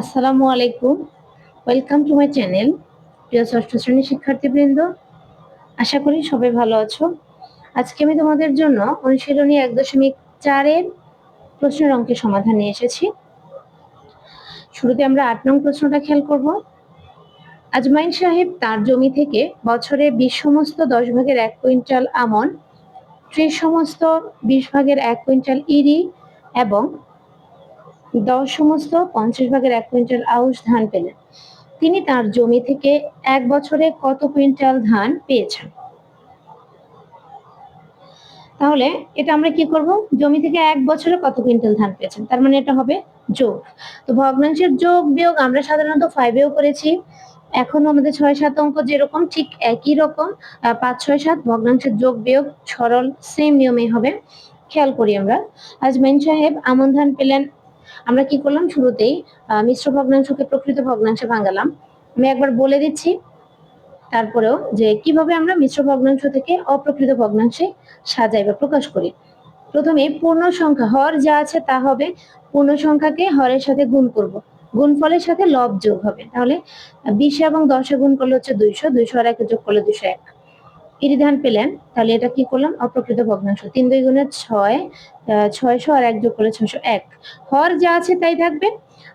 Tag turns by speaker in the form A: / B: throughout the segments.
A: আসসালামু আলাইকুম। Welcome to my channel প্রিয় ষষ্ঠ শ্রেণির শিক্ষার্থীবৃন্দ। আশা করি সবাই ভালো আছো। আজকে আমি তোমাদের জন্য অনুশীলনী এক দশমিক চারের প্রশ্নের অঙ্কের সমাধান নিয়ে এসেছি। শুরুতে আমরা আট নং প্রশ্নটা খেয়াল করব। আজমাইন সাহেব তার জমি থেকে বছরে বিশ সমস্ত দশ ভাগের এক কুইন্টাল আমন, ত্রিশ সমস্ত বিশ ভাগের এক কুইন্টাল ইরি এবং দশ সমস্ত পঞ্চাশ ভাগের এক কুইন্টাল আউশ ধান পেলেন। তিনি তার জমি থেকে এক বছরে কত কুইন্টাল ধান পেয়েছেন? তাহলে এটা আমরা কি করব? জমি থেকে এক বছরে কত কুইন্টাল ধান পেয়েছেন? তার মানে এটা হবে যোগ। তো ভগ্নাংশের যোগ বিয়োগ আমরা সাধারণত ফাইভেও করেছি। এখনও আমাদের ছয় সাত অঙ্ক যেরকম, ঠিক একই রকম। পাঁচ, ছয়, সাত ভগ্নাংশের যোগ বিয়োগ সরল সেম নিয়মে হবে। খেয়াল করি আমরা। আজমাইন সাহেব আমন ধান পেলেন আমরা কি করলাম? শুরুতেই মিশ্র ভগ্নাংশকে প্রকৃত ভগ্নাংশে ভাঙালাম। আমি একবার বলে দিচ্ছি, তারপরেও যে কীভাবে আমরা মিশ্র ভগ্নাংশ থেকে অপ্রকৃত ভগ্নাংশে সাজাই বা প্রকাশ করি। প্রথমে পূর্ণ সংখ্যা, হর যা আছে তা হবে পূর্ণ সংখ্যাকে হরের সাথে গুণ করব। গুণফলের সাথে লব যোগ হবে। তাহলে বিশ এবং দশে গুণ করলে হচ্ছে দুইশো দুইশো আর একে যোগ করলে দুইশো এক। ইরিধান পেলেন, তাহলে এটা কি করলাম? অপ্রকৃত ভগ্নাংশ। তিন দুই গুণে ছয় ছয়শো আর এক যোগ করলে ছয়শো এক। হর যা আছে তাই থাকবে।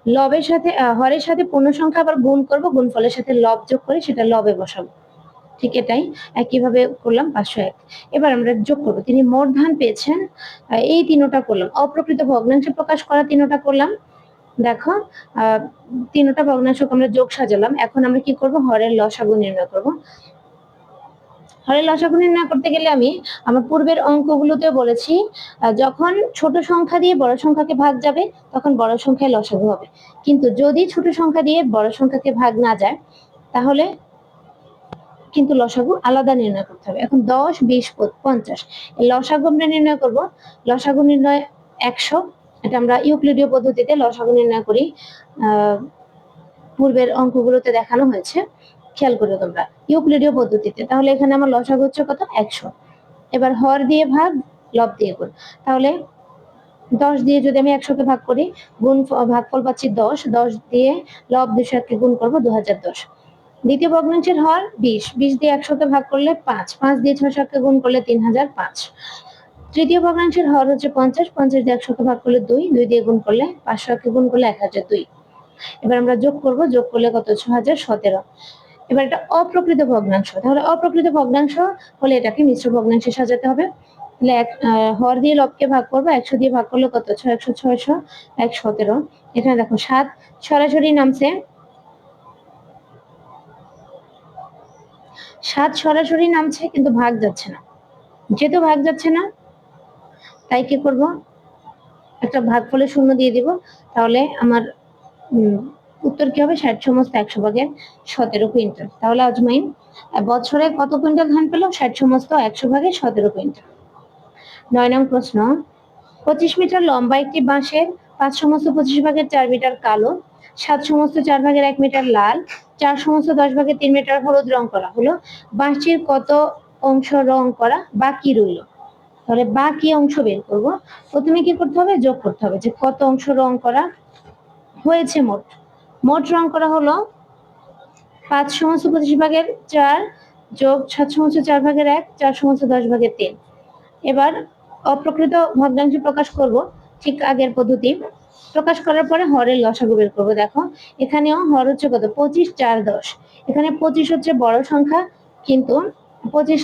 A: লবের সাথে হরের সাথে পূর্ণ সংখ্যা আবার গুণ করব, গুণফলের সাথে লব যোগ করে সেটা লবে বসাবো। ঠিক এটাই, একইভাবে করলাম পাঁচশো এক। এবার আমরা যোগ করব। তিনি মোট ধান পেয়েছেন এই তিনোটা করলাম। অপ্রকৃত ভগ্নাংশে প্রকাশ করা তিনোটা করলাম। দেখো, আহ, তিনোটা ভগ্নাংশ আমরা যোগ সাজালাম। এখন আমরা কি করব? হরের লসাগু নির্ণয় করব। হরের লসাগু নির্ণয় করতে গেলে আমি আমার পূর্বের অঙ্কগুলোতে বলেছি যখন ছোট সংখ্যা দিয়ে বড় সংখ্যাকে ভাগ যাবে, তখন বড় সংখ্যায় লসাগু হবে। কিন্তু যদি ছোট সংখ্যা দিয়ে বড় সংখ্যাকে ভাগ না যায়, তাহলে কিন্তু লসাগু আলাদা নির্ণয় করতে হবে। এখন দশ, বিশ পঞ্চাশ লসাগু আমরা নির্ণয় করব। লসাগু নির্ণয় একশো, এটা আমরা ইউক্লিডীয় পদ্ধতিতে লসাগু নির্ণয় করি পূর্বের অঙ্কগুলোতে দেখানো হয়েছে। খেয়াল করো তোমরা। ইউক্লিডীয় পদ্ধতিতে। তাহলে এখানে আমার লসাগ হচ্ছে কত একশো। এবার হর দিয়ে ভাগ, লব দিয়ে গুণ। তাহলে দশ দিয়ে যদি আমি একশোকে ভাগ করি, গুণ ভাগফল পাচ্ছি দশ। দশ দিয়ে লব দুশো এককে গুণ করব দু হাজার দশ। দ্বিতীয় ভগ্নাংশের হর বিশ। বিশ দিয়ে একশোকে ভাগ করলে পাঁচ। পাঁচ দিয়ে ছশোকে গুণ করলে তিন হাজার পাঁচ। তৃতীয় ভগ্নাংশের হর হচ্ছে পঞ্চাশ। পঞ্চাশ দিয়ে একশোকে ভাগ করলে দুই। দুই দিয়ে গুণ করলে পাঁচশোকে গুণ করলে এক হাজার দুই। এবার আমরা যোগ করব। যোগ করলে কত? ছ হাজার সতেরো। এবার এটা অপ্রকৃত ভগ্নাংশ। তাহলে অপ্রকৃত ভগ্নাংশ হলে এটাকে মিশ্র ভগ্নাংশে সাজাতে হবে। হর দিয়ে লবকে ভাগ করব, একশো দিয়ে ভাগ করলে কত? ছয়, একশো, ছয়শো এক সতেরো। এখানে দেখো সাত, সরাসরি নামছে। সাত সরাসরি নামছে, কিন্তু ভাগ যাচ্ছে না। যেহেতু ভাগ যাচ্ছে না, তাই কি করব? একটা ভাগ ফলে শূন্য দিয়ে দিব। তাহলে আমার উত্তর কি হবে? ষাট সমস্ত একশো ভাগের সতেরো কুইন্টাল। তাহলে আজমাইন বছরে কত কুইন্টাল ধান পেল? ষাট সমস্ত একশো ভাগের সতেরো কুইন্টাল। নয় নং প্রশ্ন, পঁচিশ মিটার লম্বা একটি বাঁশের পাঁচ সমস্ত পঁচিশ ভাগের চার মিটার কালো, সাত সমস্ত চার ভাগের এক মিটার লাল, চার সমস্ত দশ ভাগের তিন মিটার হলুদ রং করা হলো। বাঁশটির কত অংশ রং করা? বাকি রইল? তাহলে বাকি অংশ বের করব? প্রথমে কি করতে হবে? যোগ করতে হবে যে কত অংশ রং করা হয়েছে মোট। মোট রং করা হলো পাঁচ সমস্ত পঁচিশ ভাগের চার যোগ সাত সমস্ত চার ভাগের এক, চার সমস্ত দশ ভাগের তিন। এবার অপ্রকৃত ভগ্নাংশ প্রকাশ করব ঠিক আগের পদ্ধতি। প্রকাশ করার পরে হরের লসাগু বের করব, দেখো। এখানেও হর হচ্ছে কত? পঁচিশ, চার, দশ। এখানে পঁচিশ হচ্ছে বড় সংখ্যা, কিন্তু পঁচিশ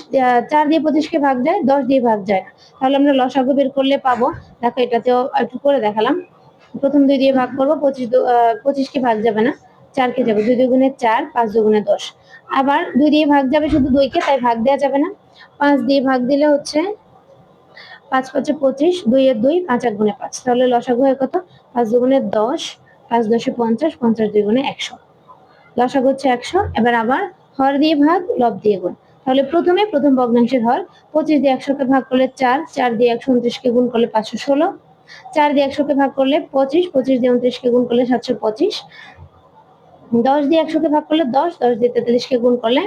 A: চার দিয়ে পঁচিশকে ভাগ যায়, দশ দিয়ে ভাগ যায় তাহলে আমরা লসাগু বের করলে পাবো। দেখো এটাতেও একটু করে দেখালাম। প্রথম দুই দিয়ে ভাগ করব, পঁচিশ পঁচিশকে ভাগ যাবে না, চারকে যাবে, দুই দুই দুগুণে চার, পাঁচ দুগুণে দশ। আবার দুই দিয়ে ভাগ যাবে শুধু দুইকে, তাই ভাগ দেওয়া যাবে না। পাঁচ দিয়ে ভাগ দিলে হচ্ছে পাঁচ পাঁচে পঁচিশ দুই এর দুই, পাঁচ এক গুণে পাঁচ। তাহলে লসাগু হয় কত? পাঁচ দুগুণে দশ, পাঁচ দশে পঞ্চাশ পঞ্চাশ দুই গুণে একশো। লসাগু হচ্ছে একশো, এবার আবার হর দিয়ে ভাগ, লব দিয়ে গুণ। তাহলে প্রথমে প্রথম ভগ্নাংশের হর, পঁচিশ দিয়ে একশোকে ভাগ করলে চার চার দিয়ে একশো উনত্রিশকে গুণ করলে পাঁচশো ষোলো চার দিয়ে একশোকে ভাগ করলে পঁচিশ পঁচিশ দিয়ে উনত্রিশকে গুণ করলে সাতশো পঁচিশ। দশ দিয়ে একশোকে ভাগ করলে দশ দশ দিয়ে তেতাল্লিশকে গুণ করলে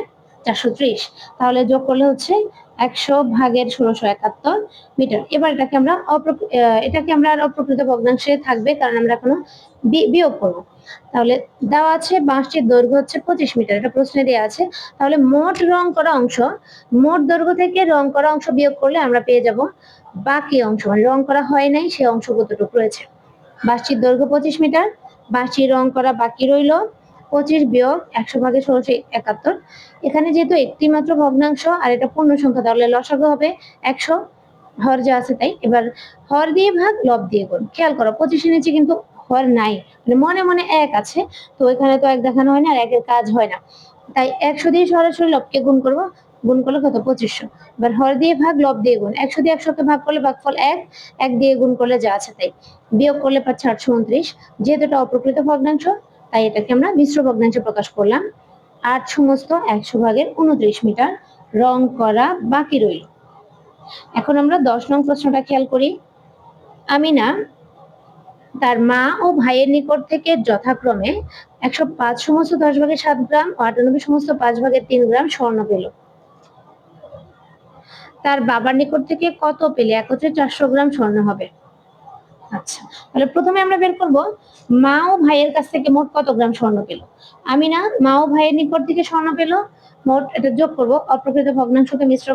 A: চারশো ত্রিশ। তাহলে যোগ করলে হচ্ছে একশো ভাগের ষোলোশো একাত্তর মিটার। এবার এটাকে আমরা অপ্রক- এটাকে আমরা আর অপ্রকৃত ভগ্নাংশে থাকবে কারণ আমরা এখনও বিয়োগ করব। তাহলে দেওয়া আছে বাঁশটির দৈর্ঘ্য হচ্ছে পঁচিশ মিটার, এটা প্রশ্নে দেওয়া আছে। তাহলে মোট রং করা অংশ, মোট দৈর্ঘ্য থেকে রং করা অংশ বিয়োগ করলে আমরা পেয়ে যাব বাকি অংশ মানে রং করা হয় নাই সেই অংশ কতটুকু রয়েছে? বাঁশটির দৈর্ঘ্য পঁচিশ মিটার বাঁশটি রং করা বাকি রইল পঁচিশ বিয়োগ একশো ভাগে ষোলোশো একাত্তর। এখানে যেহেতু একটি মাত্র ভগ্নাংশ আর এটা পূর্ণ সংখ্যা, তাহলে লসাগু হবে একশো। হর যা আছে তাই। এবার হর দিয়ে ভাগ, লব দিয়ে গুণ। খেয়াল করো, পঁচিশের নিচে কিন্তু হর নাই। মানে মনে মনে এক আছে, তো এখানে তো এক দেখানো হয় না আর একের কাজ হয় না। তাই একশো দিয়ে সরাসরি লবকে গুণ করব। গুণ করলে কত? পঁচিশশো। এবার হর দিয়ে ভাগ, লব দিয়ে গুণ। একশো দিয়ে একশোকে ভাগ করলে ভাগফল এক এক দিয়ে গুণ করলে যা আছে তাই। বিয়োগ করলে পাচ্ছে আটশো উনত্রিশ। যেহেতু এটা অপ্রকৃত ভগ্নাংশ তাই এটাকে আমরা মিশ্র ভগ্নাংশে প্রকাশ করলাম। আট সমস্ত একশো ভাগের উনত্রিশ মিটার রং করা বাকি রইল। এখন আমরা দশ নং প্রশ্নটা খেয়াল করি। আমিনা, তার মা ও ভাইয়ের নিকট থেকে যথাক্রমে একশো পাঁচ সমস্ত দশ ভাগের সাত গ্রাম ও আটানব্বই সমস্ত পাঁচ ভাগের তিন গ্রাম স্বর্ণ পেল। তার বাবার নিকট থেকে কত পেলে? একত্রে চারশো গ্রাম স্বর্ণ হবে। আচ্ছা তাহলে প্রথমে আমরা বের করব মা ও ভাইয়ের কাছ থেকে মোট কত গ্রাম স্বর্ণ পেল? আমি না মা ও ভাইয়ের নিকট থেকে স্বর্ণ পেল, মোট এটা যোগ করব, অপ্রকৃত ভগ্নাংশকে মিশ্র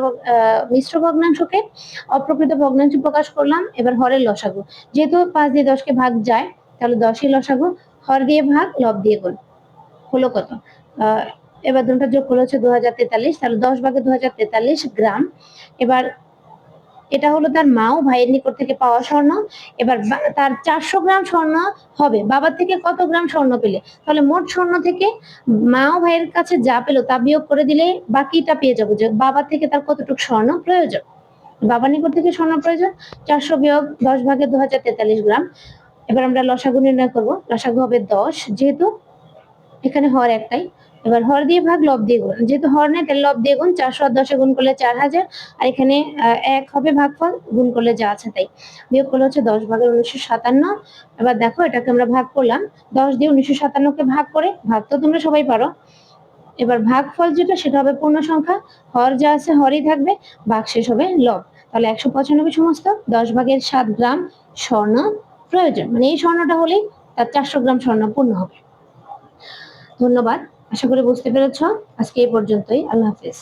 A: মিশ্র ভগ্নাংশকে অপ্রকৃত ভগ্নাংশ প্রকাশ করলাম, এবার হরের লসাগু। যেহেতু পাঁচ দিয়ে দশকে ভাগ যায়, তাহলে দশই লসাগু, হর দিয়ে ভাগ, লব দিয়ে গুণ। হলো কত? এবার দুটা যোগ করল হচ্ছে দু হাজার তেতাল্লিশ, তাহলে দশ ভাগে দু হাজার তেতাল্লিশ গ্রাম। এবার এটা হলো তার মা ও ভাইয়ের নিকট থেকে পাওয়া স্বর্ণ। এবার তার চারশো গ্রাম স্বর্ণ হবে। বাবার থেকে কত গ্রাম স্বর্ণ পেলে? তাহলে মোট স্বর্ণ থেকে মা ও ভাইয়ের কাছে যা পেল তা বিয়োগ করে দিলে বাকিটা পেয়ে যাব। যে বাবার থেকে তার কতটুকু স্বর্ণ প্রয়োজন? বাবার নিকট থেকে স্বর্ণ প্রয়োজন? চারশো বিয়োগ দশ ভাগে দু হাজার তেতাল্লিশ গ্রাম। এবার আমরা লসাগু নির্ণয় করব। লসাগু হবে দশ, যেহেতু এখানে হর একটাই। এবার হর দিয়ে ভাগ, লব দিয়ে গুণ। যেহেতু হর নেই, তাহলে লব দিয়ে গুণ চারশো আর দশে গুণ করলে চার হাজার, আর এখানে এক হবে ভাগফল, গুণ করলে যা আছে তাই। বিয়োগ করলে হচ্ছে দশ ভাগের উনিশশো সাতান্ন। এবার দেখো, এটাকে আমরা ভাগ করলাম। দশ দিয়ে উনিশশো সাতান্নকে ভাগ করে, ভাগ তো তোমরা সবাই পারো। এবার ভাগফল যেটা, সেটা হবে পূর্ণ সংখ্যা। হর যা আছে, হরই থাকবে, ভাগ শেষ হবে লব। তাহলে একশো পঁচানব্বই সমস্ত, দশ ভাগের সাত গ্রাম স্বর্ণ প্রয়োজন। মানে এই স্বর্ণটা হলেই তার চারশো গ্রাম স্বর্ণ পূর্ণ হবে। ধন্যবাদ। আশা করি বুঝতে পেরেছ। আজকে এই পর্যন্তই। আল্লাহ হাফিজ।